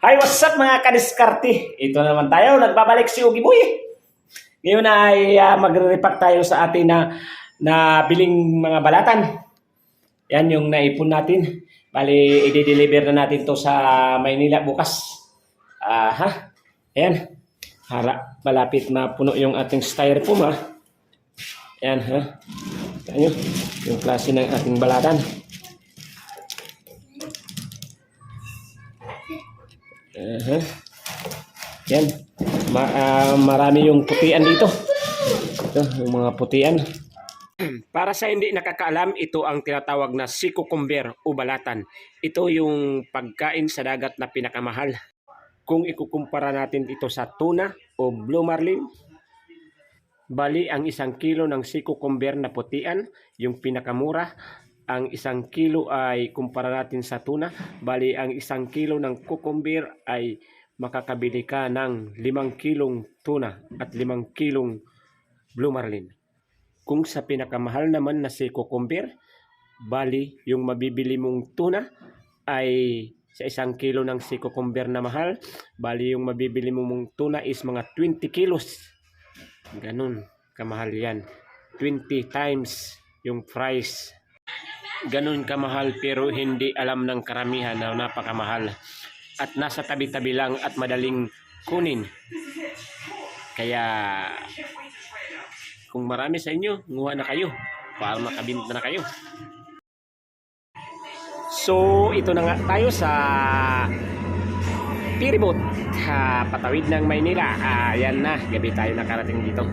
Hi, what's up mga kadiskarte? Ito naman tayo, nagbabalik si Ugi Boy. Ngayon ay uh, magre-repack tayo sa atin na na biling mga balatan. Yan yung naipon natin. Bali, i-deliver na natin to sa Maynila bukas. Ah, ha? Ayan. Hara, malapit na puno yung ating styrofoam ha. Ayan ha. Ayan yung klase ng ating balatan. Uh-huh. Yan. Ma ah, marami yung putian dito. Ito, yung mga putian. Para sa hindi nakakaalam, ito ang tinatawag na sikukumber o balatan. Ito yung pagkain sa dagat na pinakamahal. Kung ikukumpara natin ito sa tuna o blue marlin, bali ang isang kilo ng sikukumber na putian, yung pinakamura, ang isang kilo ay kumpara natin sa tuna, bali ang isang kilo ng cucumber ay makakabili ka ng limang kilong tuna at limang kilong blue marlin. Kung sa pinakamahal naman na si cucumber, bali yung mabibili mong tuna ay sa isang kilo ng si cucumber na mahal, bali yung mabibili mo mong tuna is mga 20 kilos. Ganun, kamahal yan. 20 times yung price ganun kamahal pero hindi alam ng karamihan na napakamahal at nasa tabi-tabi lang at madaling kunin. Kaya kung marami sa inyo, nguha na kayo para makabinta na kayo. So, ito na nga tayo sa Piribot, ha, patawid ng Maynila. Ayan na, gabi tayo nakarating dito.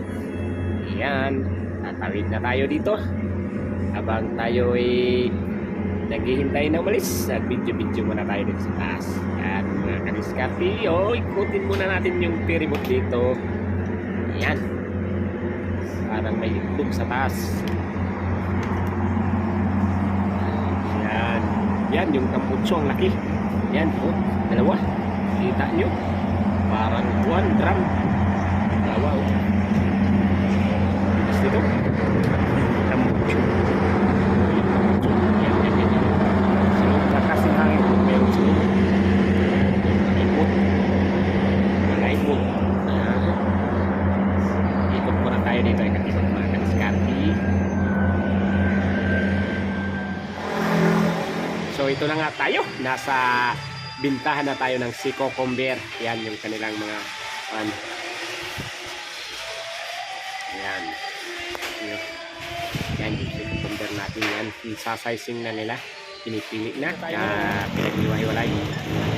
Ayan, tatawid na tayo dito habang tayo ay naghihintay na umalis nag-video-video muna tayo dito sa taas. Yan mga kadiskati o ikutin muna natin yung ferryboat dito. Yan. Parang may itlog sa taas. Yan. Yan yung tamputso ang laki. Yan po dalawa. Kita nyo? Parang 1 drum. Dalawa oh dito tamputso kasing hangin kung meron siguro. Ikot. Mga ikot. Ikot muna tayo dito. Ikot mga kadiskati. So ito na nga tayo. Nasa bintahan na tayo ng Siko Comber. Yan yung kanilang mga ano. Sasizing na nila pinipili na na pinaghiwa-hiwalay.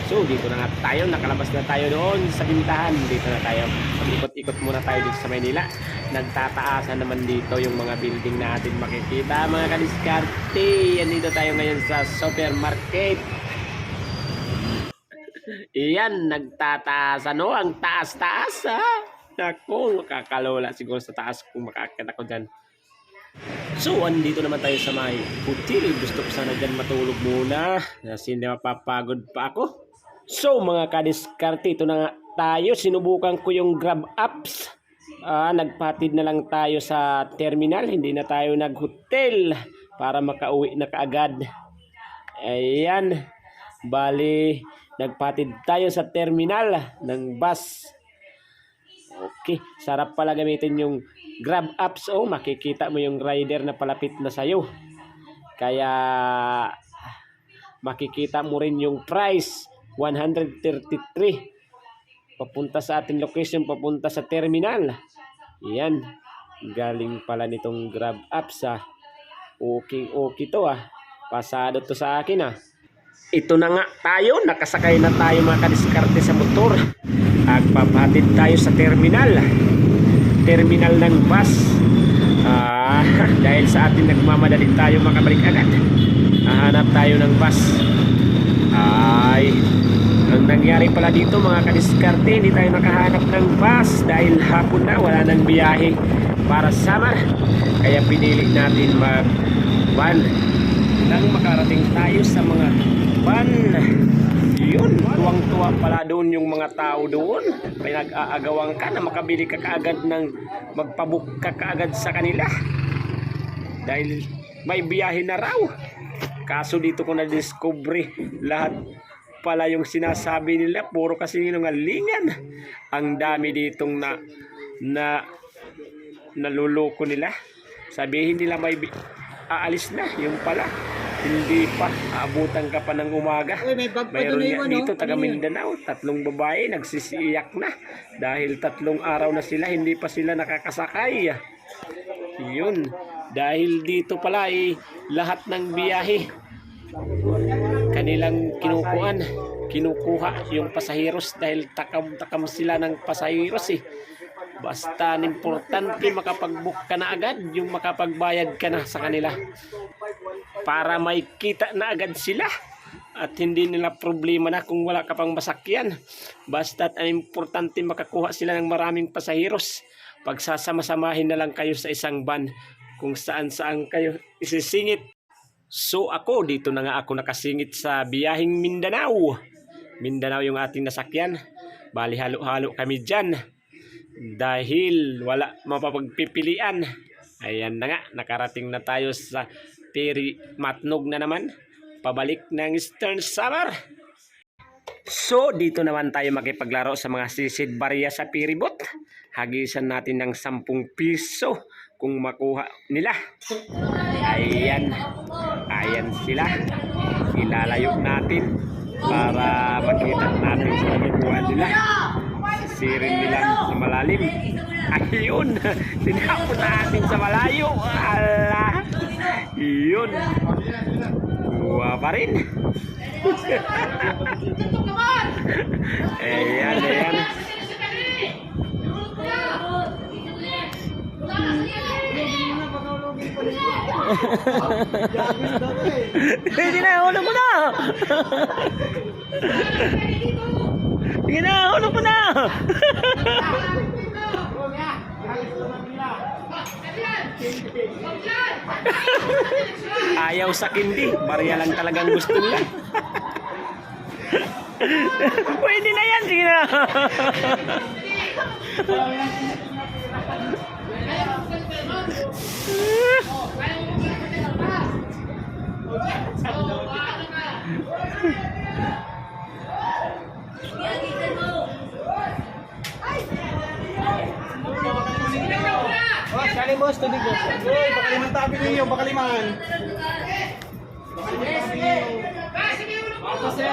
So dito na nga tayo, nakalabas na tayo doon sa bintahan. Dito na tayo, mag-ikot-ikot muna tayo dito sa Maynila. Nagtataasan naman dito yung mga building natin makikita mga kadiskarte. Yan dito tayo ngayon sa supermarket. Iyan, nagtataasan no, ang taas-taas ha. Naku, makakalola siguro sa taas kung makakita ko dyan. So, andito naman tayo sa may hotel. Gusto ko sana dyan matulog muna. Kasi hindi mapapagod pa ako. So, mga kadiskarte, ito na nga tayo. Sinubukan ko yung grab apps. Ah, nagpatid na lang tayo sa terminal. Hindi na tayo nag-hotel para makauwi na kaagad. Ayan. Bali, nagpatid tayo sa terminal ng bus. Okay, sarap pala gamitin yung Grab apps oh, makikita mo yung rider na palapit na sa'yo. Kaya makikita mo rin yung price 133 papunta sa ating location, papunta sa terminal. Yan. Galing pala nitong Grab apps ah. Okay, okay to ah. Pasado to sa akin ah. Ito na nga tayo, nakasakay na tayo mga kadiskarte sa motor. Agpapatid tayo sa terminal terminal ng bus. Ah, dahil sa atin nagmamadali tayo makabalik agad hahanap tayo ng bus. Ay ang nangyari pala dito mga kadiskarte hindi tayo nakahanap ng bus dahil hapon na wala nang biyahe para summer kaya pinili natin mag van nang makarating tayo sa mga van yun, tuwang-tuwa pala doon yung mga tao doon. Pinag-aagawang ka na makabili ka kaagad ng magpabook ka kaagad sa kanila. Dahil may biyahe na raw. Kaso dito ko na-discover lahat pala yung sinasabi nila. Puro kasi sinungalingan. Ang dami ditong na na naluloko nila. Sabihin nila may aalis na. Yung pala. Hindi pa. Aabutan ka pa ng umaga. Uy, may bag pa Mayroon yun, dito, taga Ano? Mindanao. Tatlong babae nagsisiyak na. Dahil tatlong araw na sila, hindi pa sila nakakasakay. Yun. Dahil dito pala ay lahat ng biyahe kanilang kinukuan kinukuha yung pasaheros dahil takam-takam sila ng pasaheros eh. Basta importante makapag-book ka na agad, yung makapagbayad ka na sa kanila. Para may kita na agad sila. At hindi nila problema na kung wala ka pang masakyan. Basta ang importante makakuha sila ng maraming pasaheros. Pagsasama-samahin na lang kayo sa isang van kung saan-saan kayo isisingit. So ako, dito na nga ako nakasingit sa biyahing Mindanao. Mindanao yung ating nasakyan. Bali halo-halo kami dyan. Dahil wala mapapagpipilian. Ayan na nga, nakarating na tayo sa Peri Matnog na naman. Pabalik ng Eastern Summer. So, dito naman tayo makipaglaro sa mga sisid barya sa Piribot. Hagisan natin ng 10 piso kung makuha nila. Ayan. Ayan sila. Ilalayo natin para makita natin sa makuha nila. Sirin nila sa malalim. Ayun. Tinapon natin sa malayo. Ala. Yun. Kuha pa rin. ayan, ayan. Hindi na, ulo mo na! Sige na, ulo mo na! Ayaw sa kindi, barya lang talagang gusto niya. Pwede na yan, sige na. Oh, boss, tubig boss. Uy, bakaliman tabi ninyo, bakaliman. Sir,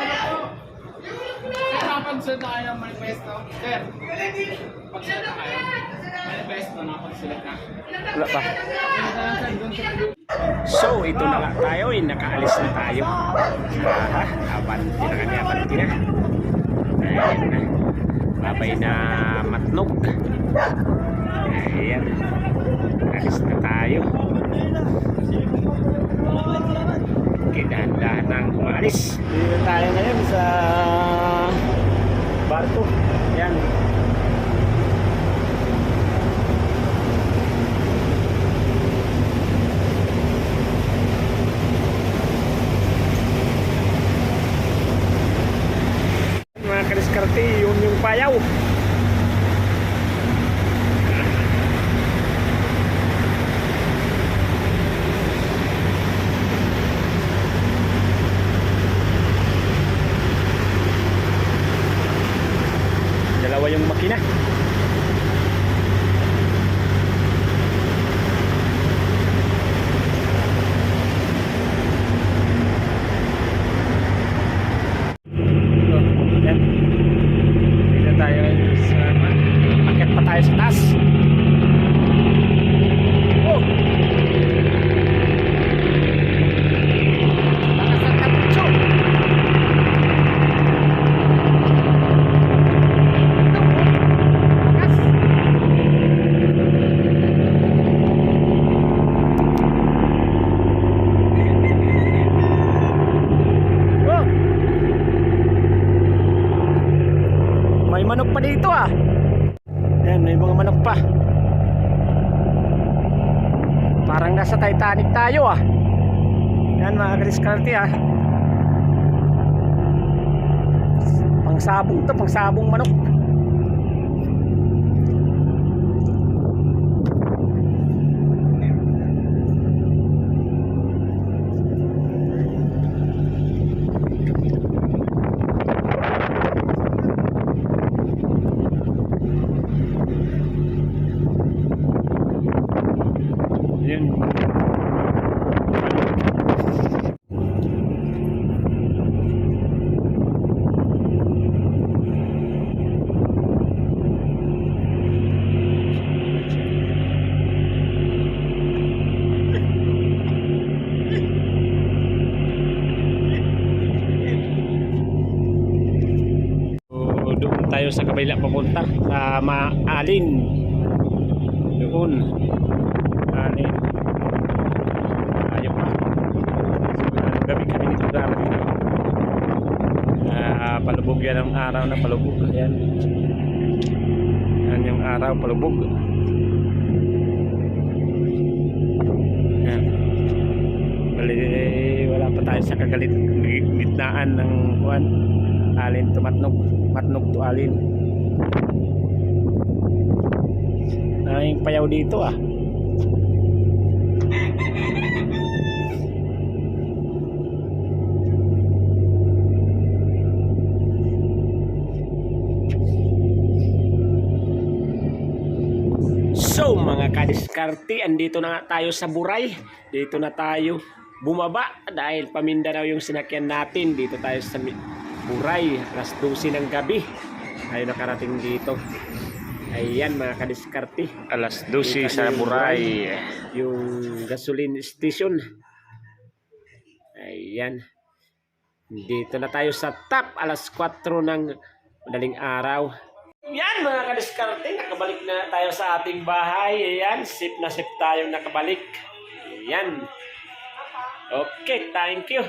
nakapag-sulat na kayo ng manifesto? Sir, pag-sulat na kayo. Manifesto, nakapag-sulat na. Wala pa. So, ito na nga tayo, eh, nakaalis na tayo. Aha, abanti na kami, abanti na. Ayan na. Babay na matnog. Ayan. Alis na tayo. Okay, dahan-dahan nang umalis. Dito tayo ngayon sa barko. Ayan. mga kadiskarte, yun yung payaw. Akit pa tayo nasa Titanic tayo ah. Yan mga kriskarte ah. Pangsabong to pangsabong manok. Ayan. Tayo sa kabila papunta sa Maalin. Doon. Maalin. Ayaw pa. Gabi kami dito darating. Ah, palubog yan ang araw na palubog. Ayan. Yan yung araw palubog. Yan. Bali, wala pa tayo sa kagalit gitnaan ng kuan. Alin to matnog. To alin. Daming payaw dito ah. So mga kadiskarte, andito na nga tayo sa Buray. Dito na tayo bumaba dahil pamindanao yung sinakyan natin. Dito tayo sa Buray, alas 12 ng gabi. Tayo nakarating dito. Ayan mga kadiskarte. Alas Kita niyo Yung gasoline station. Ayan. Dito na tayo sa top. Alas 4 ng madaling araw. Yan mga kadiskarte. Nakabalik na tayo sa ating bahay. Ayan. Sip na sip tayong nakabalik. Ayan. Okay, thank you.